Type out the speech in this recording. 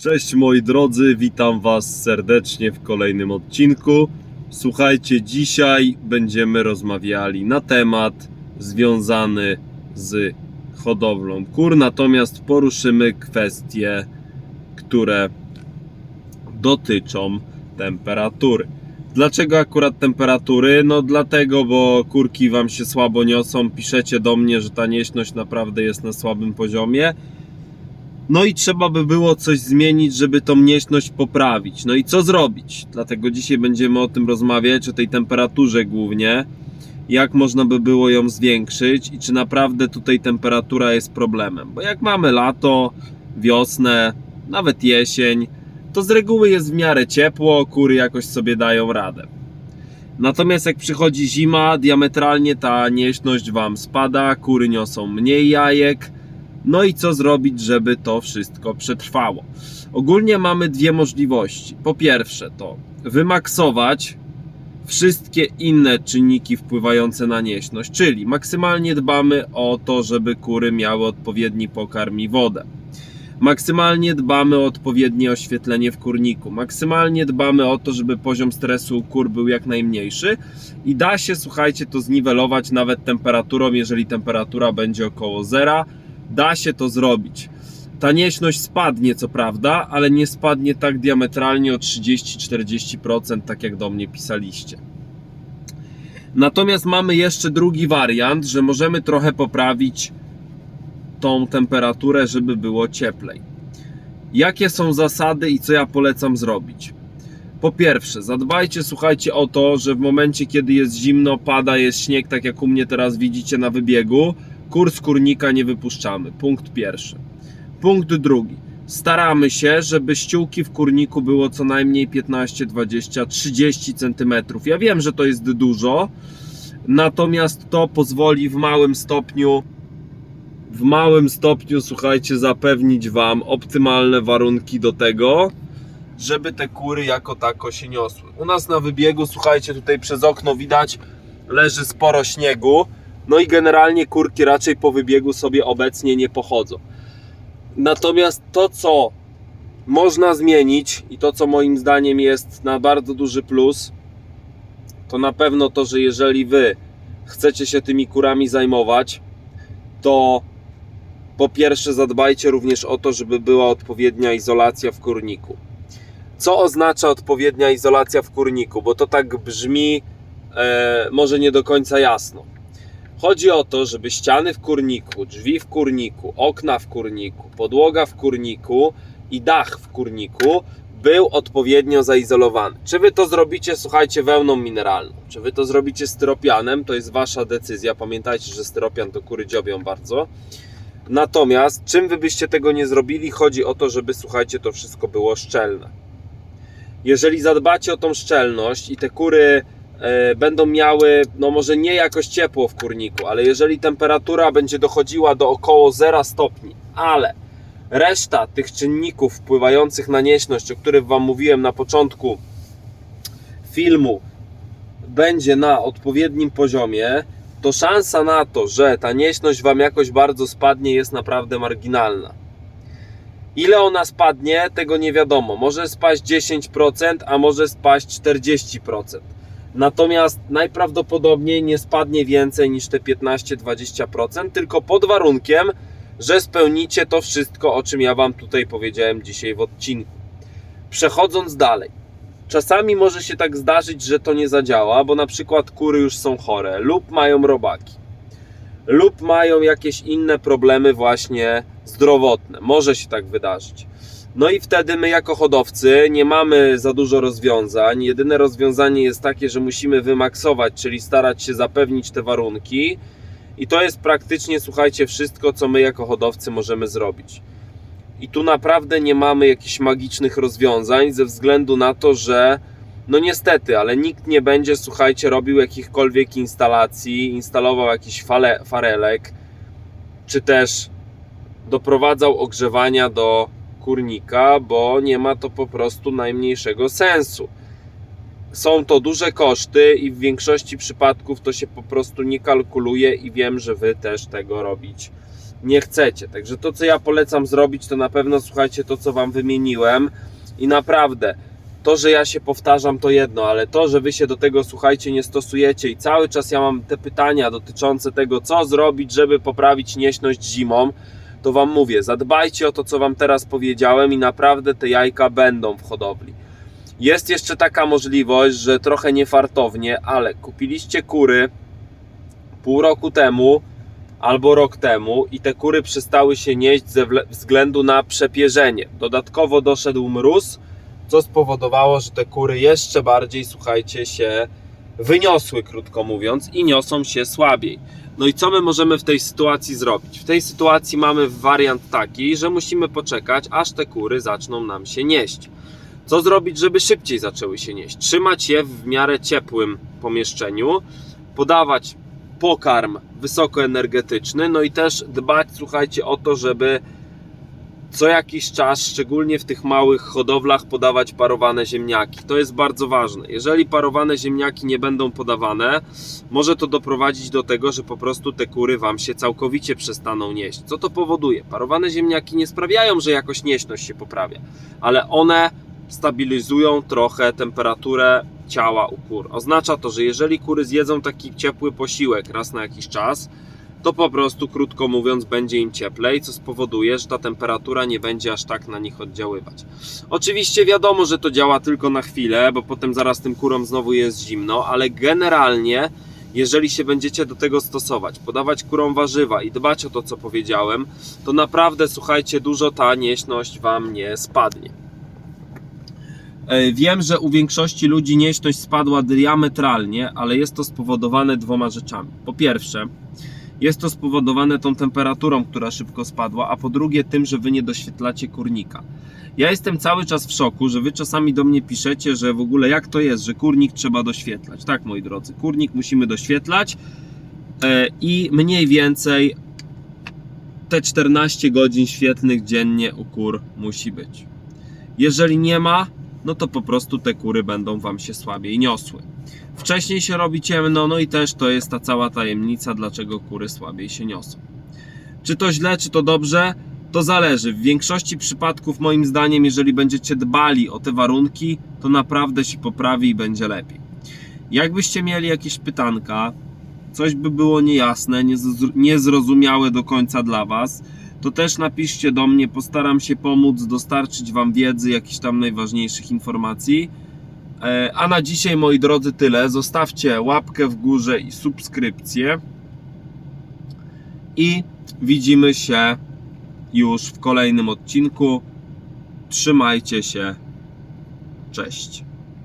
Cześć moi drodzy, witam Was serdecznie w kolejnym odcinku. Słuchajcie, dzisiaj będziemy rozmawiali na temat związany z hodowlą kur, natomiast poruszymy kwestie, które dotyczą temperatury. Dlaczego akurat temperatury? No dlatego, bo kurki Wam się słabo niosą, piszecie do mnie, że ta nieśność naprawdę jest na słabym poziomie. No i trzeba by było coś zmienić, żeby tą nieśność poprawić. No i co zrobić? Dlatego dzisiaj będziemy o tym rozmawiać, o tej temperaturze głównie. Jak można by było ją zwiększyć i czy naprawdę tutaj temperatura jest problemem? Bo jak mamy lato, wiosnę, nawet jesień, to z reguły jest w miarę ciepło, kury jakoś sobie dają radę. Natomiast jak przychodzi zima, diametralnie ta nieśność Wam spada, kury niosą mniej jajek, no i co zrobić, żeby to wszystko przetrwało? Ogólnie mamy dwie możliwości. Po pierwsze, to wymaksować wszystkie inne czynniki wpływające na nieśność, czyli maksymalnie dbamy o to, żeby kury miały odpowiedni pokarm i wodę. Maksymalnie dbamy o odpowiednie oświetlenie w kurniku. Maksymalnie dbamy o to, żeby poziom stresu u kur był jak najmniejszy i da się, słuchajcie, to zniwelować nawet temperaturą, jeżeli temperatura będzie około zera da się to zrobić. Ta nieśność spadnie, co prawda, ale nie spadnie tak diametralnie o 30-40%, tak jak do mnie pisaliście. Natomiast mamy jeszcze drugi wariant, że możemy trochę poprawić tą temperaturę, żeby było cieplej. Jakie są zasady i co ja polecam zrobić? Po pierwsze, zadbajcie, słuchajcie o to, że w momencie, kiedy jest zimno, pada, jest śnieg, tak jak u mnie teraz widzicie na wybiegu, kurs kurnika nie wypuszczamy. Punkt pierwszy. Punkt drugi. Staramy się, żeby ściółki w kurniku było co najmniej 15, 20, 30 cm. Ja wiem, że to jest dużo, natomiast to pozwoli w małym stopniu w małym stopniu, słuchajcie, zapewnić Wam optymalne warunki do tego, żeby te kury jako tako się niosły. U nas na wybiegu, słuchajcie, tutaj przez okno widać, leży sporo śniegu. No i generalnie kurki raczej po wybiegu sobie obecnie nie pochodzą. Natomiast to, co można zmienić i to, co moim zdaniem jest na bardzo duży plus, to na pewno to, że jeżeli wy chcecie się tymi kurami zajmować, to po pierwsze zadbajcie również o to, żeby była odpowiednia izolacja w kurniku. Co oznacza odpowiednia izolacja w kurniku? Bo to tak brzmi e, może nie do końca jasno. Chodzi o to, żeby ściany w kurniku, drzwi w kurniku, okna w kurniku, podłoga w kurniku i dach w kurniku był odpowiednio zaizolowany. Czy wy to zrobicie, słuchajcie, wełną mineralną, czy wy to zrobicie styropianem, to jest wasza decyzja. Pamiętajcie, że styropian to kury dziobią bardzo. Natomiast czym wy byście tego nie zrobili, chodzi o to, żeby, słuchajcie, to wszystko było szczelne. Jeżeli zadbacie o tą szczelność i te kury będą miały, no może nie jakoś ciepło w kurniku, ale jeżeli temperatura będzie dochodziła do około 0 stopni, ale reszta tych czynników wpływających na nieśność, o których Wam mówiłem na początku filmu, będzie na odpowiednim poziomie, to szansa na to, że ta nieśność Wam jakoś bardzo spadnie, jest naprawdę marginalna. Ile ona spadnie, tego nie wiadomo. Może spaść 10%, a może spaść 40%. Natomiast najprawdopodobniej nie spadnie więcej niż te 15-20%, tylko pod warunkiem, że spełnicie to wszystko, o czym ja Wam tutaj powiedziałem dzisiaj w odcinku. Przechodząc dalej. Czasami może się tak zdarzyć, że to nie zadziała, bo na przykład kury już są chore lub mają robaki lub mają jakieś inne problemy właśnie zdrowotne. Może się tak wydarzyć. No i wtedy my jako hodowcy nie mamy za dużo rozwiązań. Jedyne rozwiązanie jest takie, że musimy wymaksować, czyli starać się zapewnić te warunki. I to jest praktycznie, słuchajcie, wszystko, co my jako hodowcy możemy zrobić. I tu naprawdę nie mamy jakichś magicznych rozwiązań, ze względu na to, że no niestety, ale nikt nie będzie, słuchajcie, robił jakichkolwiek instalacji, instalował jakiś fale, farelek, czy też doprowadzał ogrzewania do kurnika, bo nie ma to po prostu najmniejszego sensu. Są to duże koszty i w większości przypadków to się po prostu nie kalkuluje i wiem, że wy też tego robić nie chcecie. Także to, co ja polecam zrobić, to na pewno słuchajcie to, co Wam wymieniłem i naprawdę to, że ja się powtarzam, to jedno, ale to, że Wy się do tego słuchajcie, nie stosujecie i cały czas ja mam te pytania dotyczące tego, co zrobić, żeby poprawić nieśność zimą, to Wam mówię, zadbajcie o to, co Wam teraz powiedziałem i naprawdę te jajka będą w hodowli. Jest jeszcze taka możliwość, że trochę niefartownie, ale kupiliście kury pół roku temu albo rok temu i te kury przestały się nieść ze względu na przepierzenie. Dodatkowo doszedł mróz, co spowodowało, że te kury jeszcze bardziej, słuchajcie, się wyniosły, krótko mówiąc, i niosą się słabiej. No i co my możemy w tej sytuacji zrobić? W tej sytuacji mamy wariant taki, że musimy poczekać, aż te kury zaczną nam się nieść. Co zrobić, żeby szybciej zaczęły się nieść? Trzymać je w miarę ciepłym pomieszczeniu, podawać pokarm wysokoenergetyczny, no i też dbać, słuchajcie, o to, żeby co jakiś czas, szczególnie w tych małych hodowlach, podawać parowane ziemniaki. To jest bardzo ważne. Jeżeli parowane ziemniaki nie będą podawane, może to doprowadzić do tego, że po prostu te kury Wam się całkowicie przestaną nieść. Co to powoduje? Parowane ziemniaki nie sprawiają, że jakoś nieśność się poprawia, ale one stabilizują trochę temperaturę ciała u kur. Oznacza to, że jeżeli kury zjedzą taki ciepły posiłek raz na jakiś czas, to po prostu, krótko mówiąc, będzie im cieplej, co spowoduje, że ta temperatura nie będzie aż tak na nich oddziaływać. Oczywiście wiadomo, że to działa tylko na chwilę, bo potem zaraz tym kurom znowu jest zimno, ale generalnie, jeżeli się będziecie do tego stosować, podawać kurom warzywa i dbać o to, co powiedziałem, to naprawdę, słuchajcie, dużo ta nieśność Wam nie spadnie. E, Wiem, że u większości ludzi nieśność spadła diametralnie, ale jest to spowodowane dwoma rzeczami. Po pierwsze, jest to spowodowane tą temperaturą, która szybko spadła, a po drugie tym, że wy nie doświetlacie kurnika. Ja jestem cały czas w szoku, że wy czasami do mnie piszecie, że w ogóle jak to jest, że kurnik trzeba doświetlać. Tak, moi drodzy, kurnik musimy doświetlać e, i mniej więcej te 14 godzin świetlnych dziennie u kur musi być. Jeżeli nie ma, no to po prostu te kury będą wam się słabiej niosły. Wcześniej się robi ciemno, no i też to jest ta cała tajemnica, dlaczego kury słabiej się niosą. Czy to źle, czy to dobrze? To zależy. W większości przypadków, moim zdaniem, jeżeli będziecie dbali o te warunki, to naprawdę się poprawi i będzie lepiej. Jakbyście mieli jakieś pytanka, coś by było niejasne, niezro- niezrozumiałe do końca dla Was, to też napiszcie do mnie, postaram się pomóc, dostarczyć Wam wiedzy, jakichś tam najważniejszych informacji. E, A na dzisiaj, moi drodzy, tyle. Zostawcie łapkę w górze i subskrypcję. I widzimy się już w kolejnym odcinku. Trzymajcie się. Cześć.